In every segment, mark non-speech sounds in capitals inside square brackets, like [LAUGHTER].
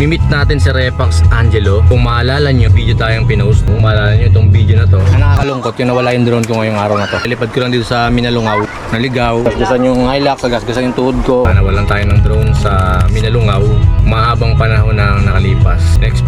Mimit natin si Repax Angelo. Kung maalala nyo, video tayong pinost. Kung maalala nyo itong video na to. Ang nakakalungkot, yung nawala yung drone ko ngayong araw na to. Lipad ko lang dito sa Minalungaw. Naligaw. Gasgasan yung highlock, gasgasan yung tuhod ko. Nawalan tayo ng drone sa Minalungaw.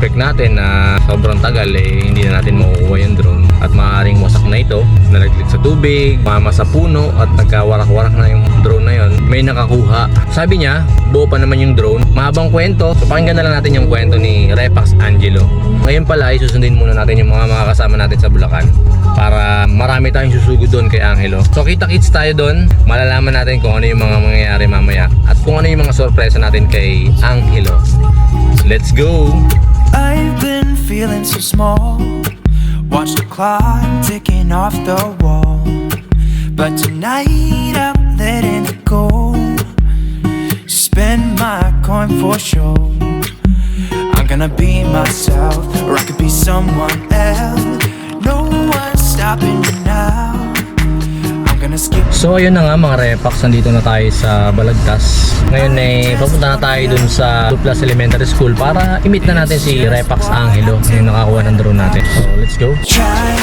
Na-expect natin na sobrang tagal eh hindi na natin makukuha yung drone. At maaaring wasak na ito. Nalaglig sa tubig, mama sa puno at nagkawarak-warak na yung drone na yon. May nakakuha. Sabi niya, buo pa naman yung drone. Mahabang kwento. So pakinggan na lang natin yung kwento ni Repax Angelo. Ngayon pala ay susundin muna natin yung mga mga kasama natin sa Bulacan para marami tayong susugod doon kay Angelo. So kita-kits tayo doon. Malalaman natin kung ano yung mga mangyayari mamaya at kung ano yung mga sorpresa natin kay Angelo. Let's go! I've been feeling so small. Watch the clock ticking off the wall. But tonight I'm letting it go. Spend my coin for sure. I'm gonna be myself, or I could be someone else. No one's stopping me So ayun na nga mga Repax, nandito na tayo sa Balagtas. Ngayon eh, papunta na tayo dun sa Duplas Elementary School para i-meet na natin si Repax Angelo, yung nakakuha ng drone natin. So let's go! Try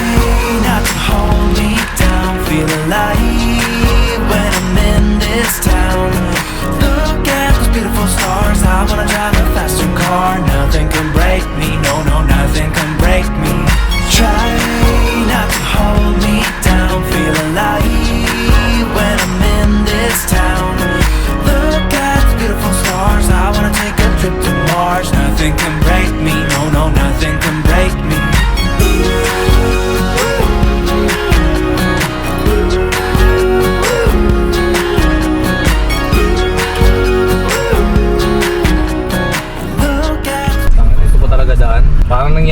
not to hold me down. Feel alive when I'm in this town. Look at those beautiful stars. I wanna drive a faster car. Nothing can break me.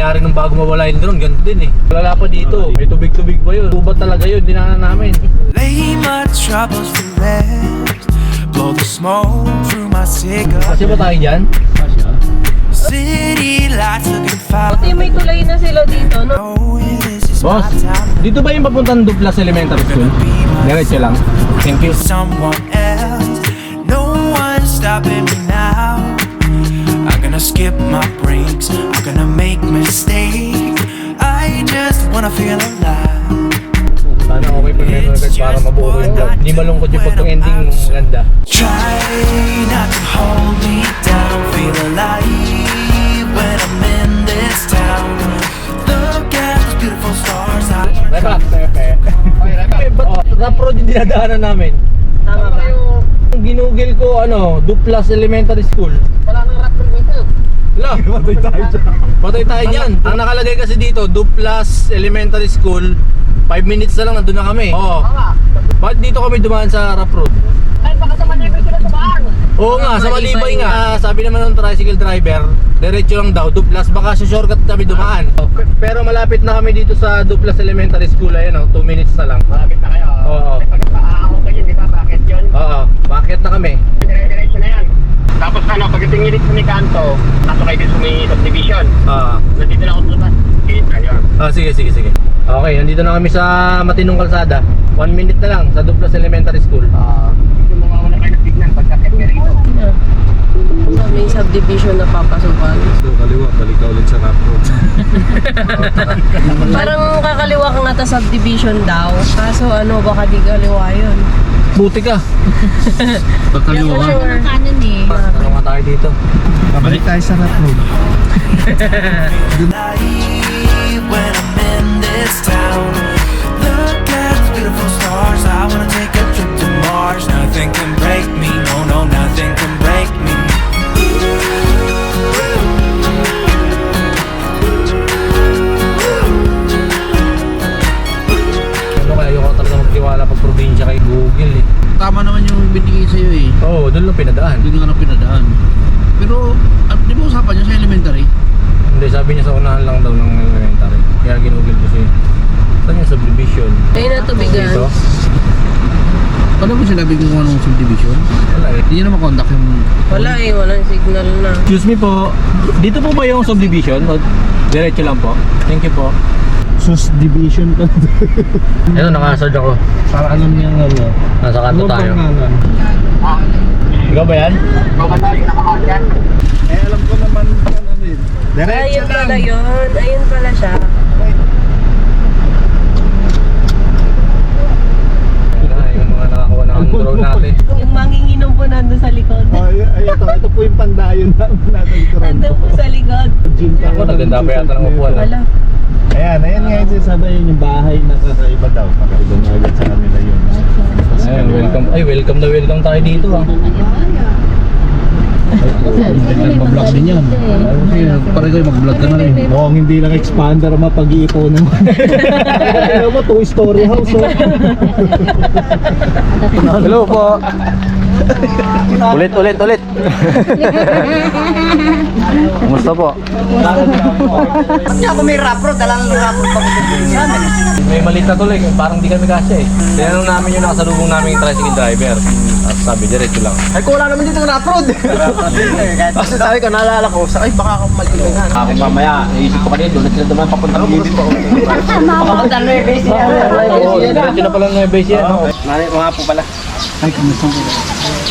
Nangyari nung bago mawala yung drone, ganito din eh. Wala pa dito, may tubig-tubig pa yun. Tubat talaga yun, dinaanan namin. Lay my troubles to rest. Blow the smoke through my cigarette. Kasi ba tayo dyan? City lights looking fine. Pati may tulay na sila dito, no? Oh, Boss, dito ba yung papuntang Duplas Elementary School? Diretso lang. Thank you. Someone else. No one's stopping me now. Skip my breaks. I'm gonna make mistakes. I just wanna feel alive. Sana okay pa meron agad para mabuo yung vlog. Hindi malungkot yung pagka-ending ganda. Try not to hold me down. Feel alive when I'm in this town. Look at those beautiful stars. I Repax, Pepe. Eh, ba't rap road yung dinadaanan namin? Tama ba? Yung ginugil ko, ano, Duplas Elementary School. Wala nang rock room dito. Wala. [LAUGHS] Patay tayo dyan. Patay tayo dyan. Ang nakalagay kasi dito, Duplas Elementary School. 5 minutes na lang, nandun na kami. Oo. Bakit dito kami dumaan sa rap road? Ay, baka sa manibay sila sa bahan. Oo nga, sa Malibay nga. Ah, sabi naman ng tricycle driver, diretso lang daw, Duplas. Baka sa shortcut kami dumaan. P- Pero malapit na kami dito sa Duplas Elementary School. Ayan o, 2 minutes na lang. Malapit na kayo. Oo. Pag paahon kayo, di ba? Bakit yun? Oo, bakit na kami? Dire-diretso na yan. Tapos ano, pagdating sa may kanto, pasok kayo sa may subdivision. Ah, Nandito na ako sa labas. Okay, ayun. ah, sige, sige, sige. Okay, nandito na kami sa Matinong Kalsada. 1 minute na lang sa Duplas Elementary School. Ah, yung mga una kayo nagtignan, pagkakit nga rito. Sa may subdivision na papasukan. So kaliwa, balik ka ulit sa rap road. [LAUGHS] Parang kakaliwa ka nga ta subdivision daw. Kaso ano, baka di kaliwa yun. Buti ka. Pagkaliwa. Sure. kanan eh. Dito? Balik tayo sa rap road. when I'm in this town. Look at those beautiful stars. I wanna take a trip to Mars. Nothing can break me. No, no, nothing can break me. Ano kaya ayoko talaga magtiwala pag probinsya kay Google eh. Tama naman yung binigay sa'yo eh. Oo, oh, doon lang pinadaan. Doon nga na pinadaan. Pero, at di ba usapan niya sa elementary? Hindi, sabi niya sa unahan lang daw ng elementary. Kaya ginugil ko siya. Saan yung subdivision? Ayun na tubigan. Dito? Paano mo sinabi kung anong subdivision? Wala eh. Hindi niya na makontak yung... Wala eh, walang signal na. Excuse me po, dito po ba yung subdivision? O diretso lang po? Thank you po. Sus division pa. Ito, naka-search ako. Para alam niya nga ano. Nasa kanto tayo. pangalan? Ah, Ikaw ba yan? Yan. Eh, alam ko naman ano din. Diretso Ayun lang. pala yun. Ayun pala siya. yung mga nakakuha ng drone natin. Yung manginginom po nandun sa likod. Ay, ay, ito, ito po yung pandayon na natin ito. Nandun po sa likod. Ako, naganda pa yata ng upuan. ah. Wala. Ayan, ayan nga yung sinasabi yun, yung bahay na kakaiba daw. Kakaiba na agad sa kanila yun. Ayun, welcome. Ay, welcome na welcome tayo dito ah. Mag-vlog din yan. Pare ko mag-vlog ka na rin. Mukhang hindi lang expander ang mapag-iipunan mo. [LAUGHS] Alam mo, two-story house oh. Hello po. ulit, ulit, ulit. Kumusta po? Hindi ako may rap road, dalang rap road. May malit na tuloy, parang di kami kasi eh. Tinanong namin yung nakasalubong namin yung tricycle driver. Sabi, diretso lang. Ay, kung wala naman dito ng rap road. [LAUGHS] Kasi sabi ko, naalala ko, sa ay baka ako malitingan. Ako mamaya, naisip ko kanina, doon na sila dumaan papunta ng pa. Papunta na yung base niya. Oo, diretso na pala na base yan. Nani, mga po pala.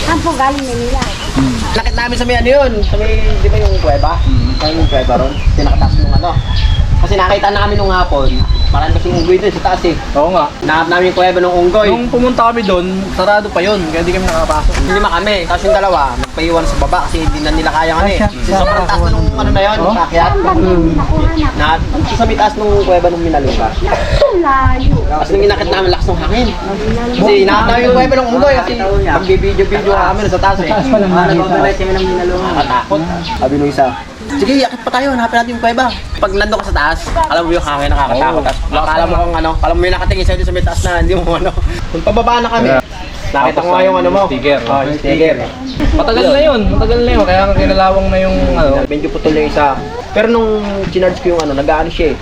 Ang po galing nila. Nakit namin sa may ano yun, sa may, di ba yung kuweba? Sa yung kuweba ron, tinakataas nung ano. Kasi nakita namin nung hapon, marami kasing unggoy doon sa taas eh. Oo nga. Nakap namin yung kuweba ng unggoy. Nung pumunta kami doon, sarado pa yun. Kaya di kami nakapasok. Lima kami, tapos yung dalawa, nagpaiwan sa baba kasi hindi na nila kaya eh. Kasi sobrang taas na nung ano na yun, yung pakyat. Na, sa may taas nung kuweba nung minalungga. Layo. Tapos nung inakit namin, lakas ng hangin. Kasi inakit namin yung kuweba ng unggoy kasi magbibideo-video kami sa taas eh. Taas pa lang nakita. kami ng minalungga. Nakatakot. Sabi nung isa, Sige, yakit pa tayo, hanapin natin yung kuweba. Pag nandun ka sa taas, alam mo yung hangin nakakatakot. Tapos akala mo kung ano, alam mo yung nakatingin sa'yo doon sa may taas na hindi mo ano. Kung pababa na kami, nakita ko nga yung ano mo. Sticker. Oh, yung sticker. Matagal na yun. Matagal na yun. Kaya nga kinalawang na yung ano. Medyo putol yung isa. Pero nung chinarge ko yung ano, nag-ano siya eh.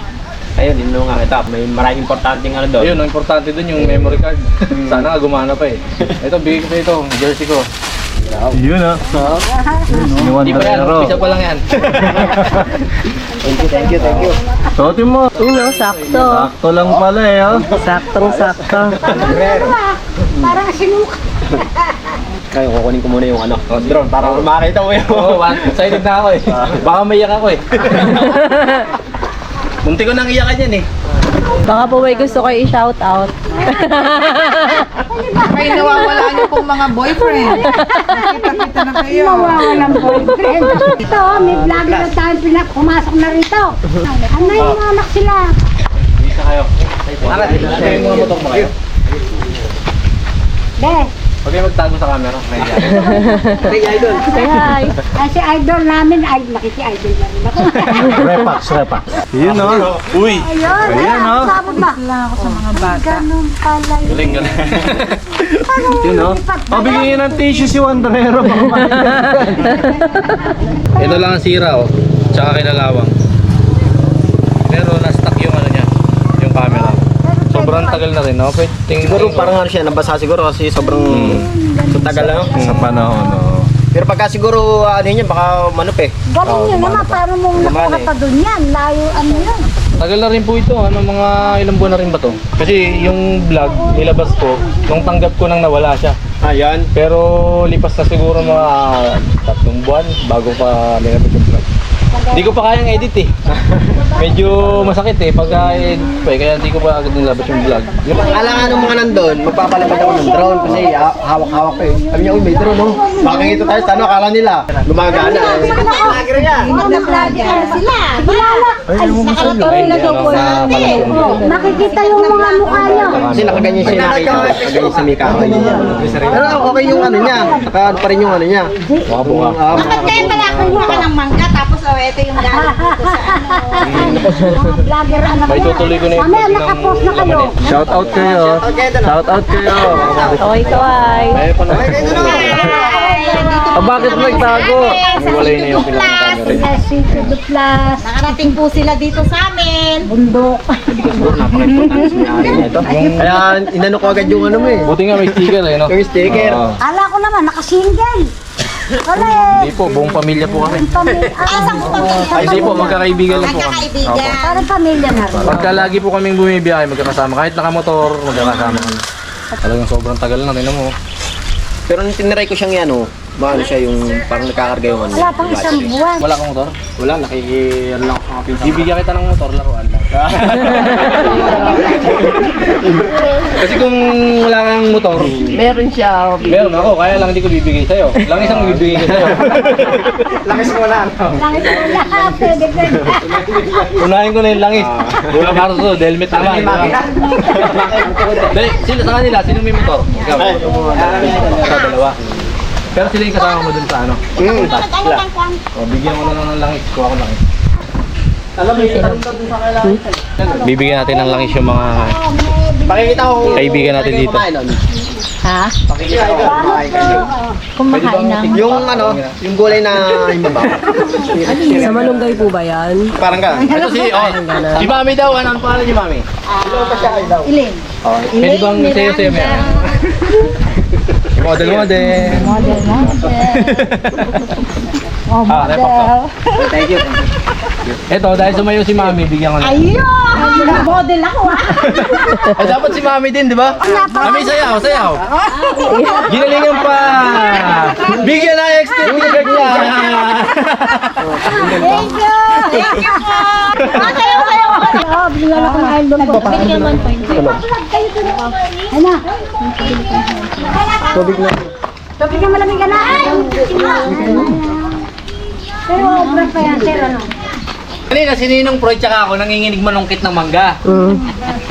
Ayun, yun nung nakita. May maraming importanteng ano doon. Ayun, ang importante dun yung memory card. Sana nga gumana pa eh. [LAUGHS] Ito, bigay ko sa ito. Jersey ko. Yun ah. Hindi pa yan. Umpisa pa lang yan. [LAUGHS] Thank you, thank you, thank you. Suotin mo. Yun o, sakto. Sakto lang pala eh oh. Saktong sakto. Parang sinuka. Ngayon, kukunin ko muna yung ano, oh, drone para makita mo yung... Oo, one-sided na ako eh. Baka maiyak ako eh. [LAUGHS] Munti ko nang iyakan yan eh. Baka po may gusto kayo i-shout out. May nawawala niyo pong mga boyfriend. Kita-kita na kayo. Mawawalan boyfriend. Ito, may vlog na tayo pinak. Pumasok na rito. Ano yung anak sila? Isa kayo. Tara, share mo mo kayo. De, Huwag kayo magtago sa camera. Nahiya. [LAUGHS] Hey, idol. Say hi. ay si idol namin, ay makiki-idol na rin ako. [LAUGHS] Repax, repax. Yun oh. Uy. Ayun, Ayan, oh. Sabot ba? Lang ako sa mga bata. Ganun pala yun. Galing, galing. [LAUGHS] Yun oh. Pabigyan ng tissue si Wandrero. Ito lang ang sira oh. Tsaka kinalawang. Pero na-stuck yung ano niya. Yung camera. Sobrang tagal na rin, no? Pwede tingin Siguro parang ano siya, nabasa siguro kasi sobrang so tagal na. no? Sa panahon oh. Pero pagka siguro ano yun, baka manup eh. Galing yun naman, paano mong Gumana nakuha eh. pa dun yan? Layo, ano yun? Tagal na rin po ito. Ano, mga ilang buwan na rin ba to? Kasi yung vlog nilabas ko, nung tanggap ko nang nawala siya. Ayan. Pero lipas na siguro mga tatlong buwan bago pa nilabas yung vlog. Hindi ko pa kayang edit eh. [LAUGHS] Medyo masakit eh pagka edit pa eh, kaya hindi ko pa agad nilabas yung vlog. Yung, Akala nga nung mga nandun, magpapalapad ako ng drone kasi ha- hawak-hawak ko eh. Sabi niya, uy, may drone oh. Makikita tayo sa ano, akala nila. Gumagana eh. Vlogger yan. Mga vlogger ano sila. Kilala. ay, Oh, makikita yung mga mukha nyo. Kasi nakaganyan siya nakita. Nakaganyan sa mika. Pero okay yung ano niya. Naka pa rin yung ano niya. Ah, Bakit kaya pala kuha ka ng mangga oh, ito yung galing dito sa [LAUGHS] ano. Mga vlogger ano May tutuloy ko na yung Mamaya nakapost na kayo. laman eh. Shout out kayo. Shout out kayo. Okay, kawai. May pa naman. Ah, bakit nagtago? Iwalay na yung pinakang camera. Yes, si Kudu Plus. Nakarating po sila dito sa amin. Bundok. Kaya inano ko agad yung ano mo eh. Buti nga may sticker eh, no? Yung sticker. Ala ko naman, nakasingle. Hindi po, buong pamilya po kami. Pamilya. [LAUGHS] Ko pamilya? Ay, hindi po, magkakaibigan lang po kami. Magkakaibigan. Parang pamilya na rin. Pagka lagi po kaming bumibiyahe, magkakasama. Kahit nakamotor, magkakasama kami. Talagang sobrang tagal na, tingnan mo. Pero nung tiniray ko siyang yan, oh, maano siya yung parang nakakarga yung ano. Wala pang isang buwan. Wala kang motor? Wala, nakikiyar lang ako sa mga pinsan. Bibigyan kita ng motor, laruan lang. [LAUGHS] Kasi kung wala kang motor, Meron siya. oh, meron ako, kaya lang hindi ko bibigay sa'yo. Langis ang bibigay ko sa'yo. [LAUGHS] Langis mo na, ano? Langit mo lahat. [LAUGHS] Pwede, pwede. Unahin ko na yung langis. Wala para sa helmet naman. Makina. Dahil, sila sa kanila, sino may motor? Ikaw. Ikaw, dalawa. Pero sila yung kasama mo dun sa ano. Hmm. O, bigyan ko na lang ng langis. Kuha ko langis. Alam mo, yung tanong daw dun sa kailangan. Bibigyan natin ng langis yung mga Pakikita ko. Kaibigan natin dito. Ha? Pakikita ko kumain kayo. Kumakain ng... Yung ano, yung gulay na [LAUGHS] yung baba. Sa malunggay po ba yan? Parang ka. Ito si, oh, si Mami daw. Ano ang pangalan ni Mami? Ilin. Oh, pwede bang sa'yo sa'yo meron? [LAUGHS] Model, model. Model, model. Oh, Ah, to. model. Thank you. Ito, dahil sumayo si Mami, bigyan ko na. Ayun! Model ako ah. Eh, [LAUGHS] dapat si Mami din, di ba? Mami, sayaw, sayaw. Ginalingan pa. Bigyan na extra feedback niya. Thank you! Thank you po! Ah, sayo, sayo! Oo, bigyan ako ng album ko. Bigyan mo 1.5. Ayun na. Tubig na. Tubig na malamig ka na. Pero obra pa yan, sir, ano? Kanina, si Ninong Proy tsaka ako nanginginig manungkit ng mangga. [LAUGHS]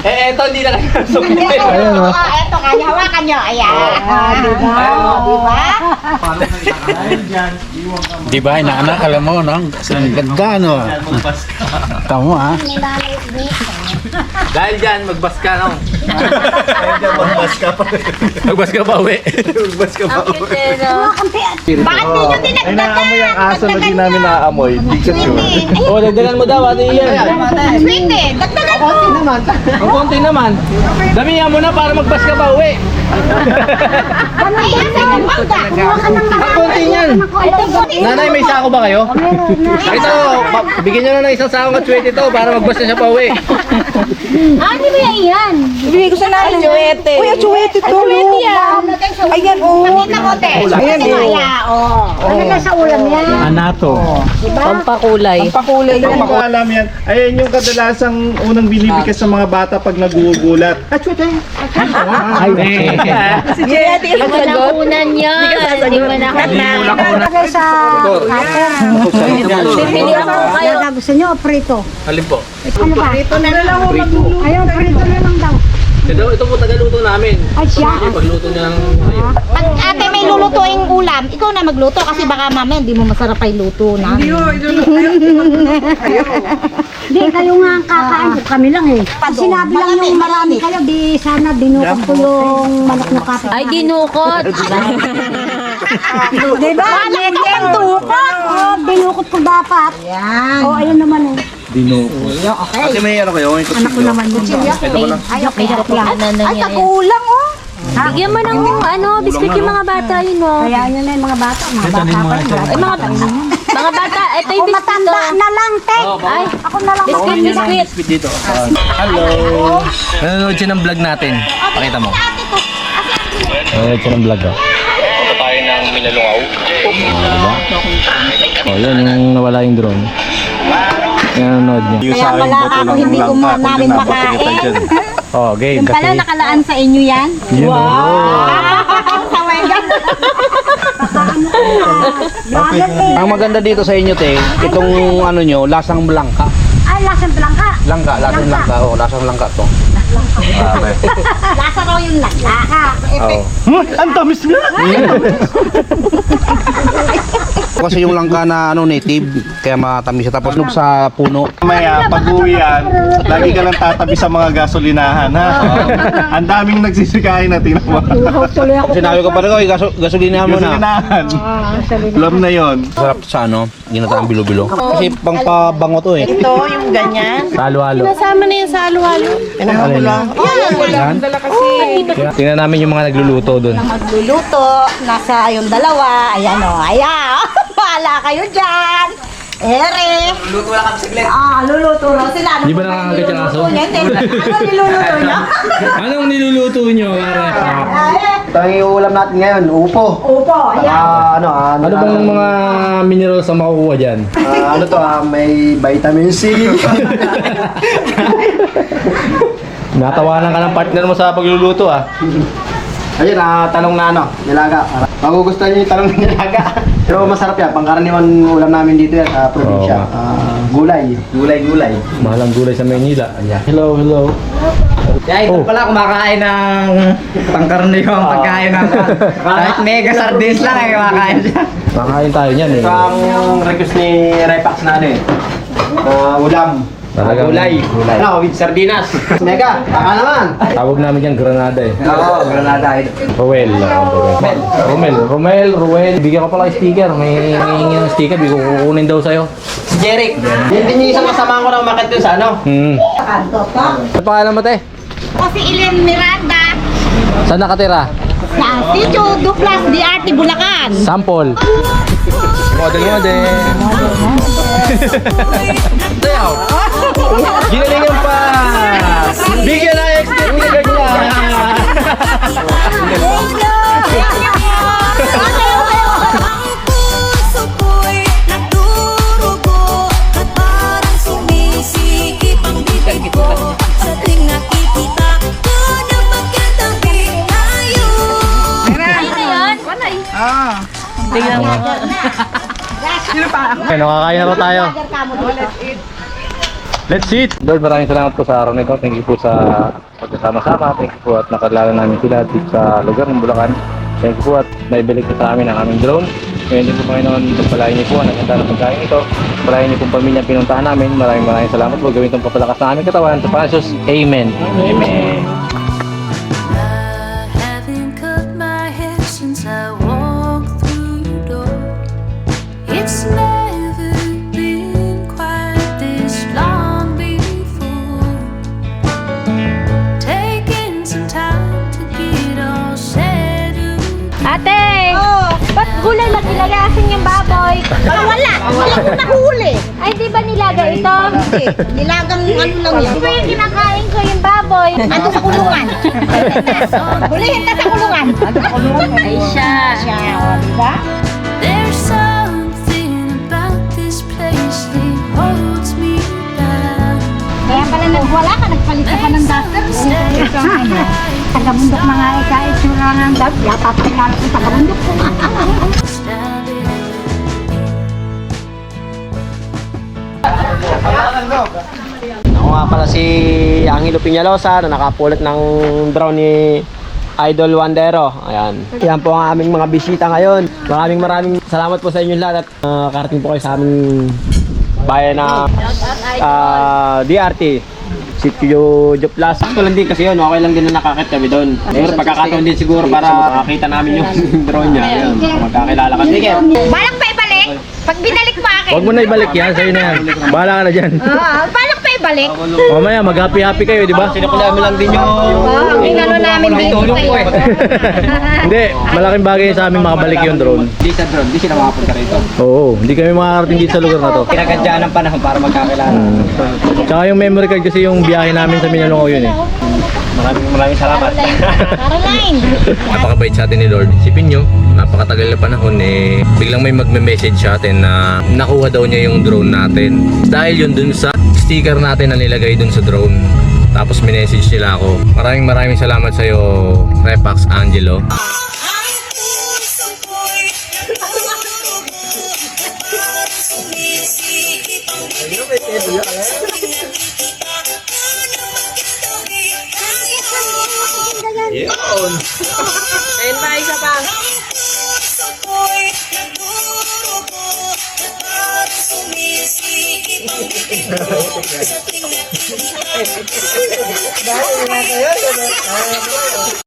Eh, eto, hindi na kayo [LAUGHS] nasungkit. Ayun o. Eto, kanya, hawakan nyo. Ayan. Ah, diba? Diba? Di ba, inaanak, alam mo, no? Ang ganda, no? Tamo, ha? Dahil dyan, magbas ka, no? magbas ka pa. magbas ka pa, uwi. Bakit ninyo dinagdagan? Inaamoy ang aso na di namin naaamoy. Di ka sure. O, dagdagan mo daw, ate Ian. Sweet eh. Dagdagan mo. Ang konti naman. Damihan mo na para magbas ka pa, uwi. Ayan, mangga. Ang konti niyan. Nanay, may sako ba kayo? Ito, pa- bigyan nyo na ng isang sako at swerte ito para magbas na siya pa uwi. Ah, di ba yan yan? Ibigay ko sa nanay. Chuwete. Uy, chuwete to. Pwede yan. Ayan, oh. Pakita mo, te. Ayan, oh. oh. Ano na sa ulam yan? Anato. Pampakulay. Pakulay yan. Alam yan. Ayan yung kadalasang unang binibigay sa mga bata pag nagugulat. Ay, Si Chuwete yung sagot. Unan yan. Hindi mo nakata. Lagay sa cutter. Pili ako kayo. Gusto nyo, prito. Alin po? Ano ba? Prito na lang ako Ayun, prito na lang daw. Ito, ito po tagaluto namin. Ay, siya. Hindi, pagluto niya ng... Pag ate may lulutuing ulam, ikaw na magluto kasi baka mamaya hindi mo masarap ay luto na. Hindi Hindi, kayo nga ang kakain ko. Kami lang eh. Pag sinabi lang yung marami kayo, di sana dinukot ko yung manok na kapit. Ay, dinukot. Di ba? Manok na dukot. Oh, dinukot ko dapat. Yan. Oh, ayun naman eh. Kasi may ano kayo, may Anak ko naman yun. Ay, okay, joke lang. Ay, kakulang oh. Bigyan mo ng ano, biskuit yung mga bata yun, no? Kaya yun na yung mga bata. Mga bata pa rin. Ay, mga, mga bata, ito Ako yung biskuit. matanda oh. na lang, te. Ay, Ako na lang. biskuit, biskuit. Sweet dito. Hello. Nanonood siya ng vlog natin. Pakita mo. Nanonood siya ng vlog, oh. Punta tayo ng Minalungaw. Oh, diba? Oh, yun yung nawala yung drone. Nanonood niya. Kaya pala ako hindi ko mo namin makain. Oh, game. Yung pala Kasi, nakalaan sa inyo yan. yun, [LAUGHS] Sa wegan. [LAUGHS] Ang maganda dito sa inyo, te, itong ano nyo, lasang langka. Ay, lasang blanca. Langka, lasang langka. Oh, lasang langka to. [LAUGHS] Lasa raw yung lasa. Oh. ang tamis nga! Kasi yung langka na ano native, kaya matamis siya. Tapos nung sa puno. Maya, pag uwi yan, lagi ka lang tatabi sa mga gasolinahan, ha? Ang daming nagsisikain na, tingnan mo. Sinabi ko pa rin ko, eh, gaso, gasolina mo na. Gasolinahan. Alam na yon. Sarap sa ano, ginataang bilo-bilo. Kasi pangpabango to eh. Ito, yung ganyan. halo-halo. Kasama na yun sa halo-halo. Yan. Tingnan namin yung mga nagluluto doon. Magluluto. Nasa yung dalawa. Ayan o. Ayan. [LAUGHS] Bahala kayo dyan. Ere. Luluto lang kami saglit. Ah, luluto lang sila. Ano Di ba nakakagat yung aso? Ano niluluto niya? [LAUGHS] Anong niluluto nyo, Mare? Ay, Ito ang iulam natin ngayon, upo. Opo, Saka ayan. ano, ah, Ano bang mga minerals ang makukuha dyan? ah, ano to, ah, may vitamin C. [LAUGHS] Natawanan ka ng partner mo sa pagluluto ah. Ayun, ah, talong na ano, nilaga. Magugustuhan niyo yung talong na nilaga. Pero masarap yan, pangkaraniwan ulam namin dito yan sa probinsya. Oo. Ah, gulay, gulay, gulay. Mahal ang gulay sa Maynila. Hello, hello. Kaya ito Oh. pala kumakain ng pangkaraniwang pagkain ng [LAUGHS] kahit mega sardines lang ay kumakain siya. Makain tayo niyan eh. Ito ang request ni Repax na ano eh. Na ulam. Talagang- gulay. gulay. Ano, with sardinas. [LAUGHS] Mega, baka naman. Tawag namin yan Granada eh. Oo, granada. Roel. Romel. Romel. Romel, Ruel. Bigyan ko pala sticker. May hihingi ng sticker. Bigyan ko kukunin daw sa'yo. Si Jeric. Yan din yung isang kasama ko na umakit dun sa ano. Hmm. Kanto pa. Ano pangalan mo te? Kasi Ellen Miranda. Saan nakatira? Sa Sitio Duplas DRT Bulacan. Sample. Model model. [LAUGHS] Tayo. Ginalingan pa. Bigyan ng extra sticker niya. puso ko'y nagdurugo At parang sumisikip ang bibig ko Sa tuwing nakikita ko na magkatabi tayo Okay, nakakain na po tayo. Let's eat! Lord, maraming salamat po sa araw na ito. Thank you po sa pagkasama-sama. Thank you po at nakalala namin sila dito sa lugar ng Bulacan. Thank you po at naibalik niyo sa amin ang aming drone. Ngayon din po Panginoon, pagpalain niyo po ang naganda ng pagkain ito. Pagpalain niyo po ang pamilya pinuntahan namin. Maraming maraming salamat po. Gawin itong papalakas na aming katawan. Sa Pangasos, Amen. Amen. I Hindi. Nilagang ano lang yan. Di ba yung kinakain ko yung baboy? Ando sa kulungan. [LAUGHS] Hulihin na sa kulungan. Ay, siya. Siya, o, di ba? There's something about this place that holds me down. Kaya pala nagwala ka, nagpalit ka pa ng duster. Taga-bundok mga ika-itsura ng duster. Yata pa rin sa taga-bundok ko. [LAUGHS] Ako nga pala si Angelo Piñalosa na nakapulot ng drone ni Idol Wandero. Ayan. Yan po ang aming mga bisita ngayon. Maraming maraming salamat po sa inyo lahat at uh, karating po kayo sa aming bayan na ah, DRT. Sitio Joplas. Ito lang din kasi yun, okay lang din na nakakit kami doon. Siguro pagkakataon din siguro para makita namin yung [LAUGHS] drone niya. Ayun, magkakilala kami. Balak. Pag binalik mo akin. Huwag mo na ibalik yan. Sa'yo na yan. Bahala ka na dyan. Ah, balak pa ibalik. Mamaya, mag-happy-happy kayo, di ba? Sinakula mo lang din yung... Oh, ang inano namin dito sa'yo. eh. [LAUGHS] Hindi, malaking bagay sa amin makabalik yung drone. Hindi sa drone, hindi sila makapunta rito. Oo, hindi kami makakarating dito sa lugar na to. Kinagadya ng panahon para magkakilala. Hmm. Tsaka yung memory card kasi yung biyahe namin sa Minalongo yun eh. Maraming maraming salamat. Caroline. [LAUGHS] Napakabait sa atin ni Lord. Isipin nyo, napakatagal na panahon eh, biglang may magme-message sa atin na nakuha daw niya yung drone natin. Dahil yun dun sa sticker natin na nilagay dun sa drone. Tapos minessage nila ako. Maraming maraming salamat sa'yo, Repax Angelo. Tayo Ayun pa, isa pa. Ko na tayo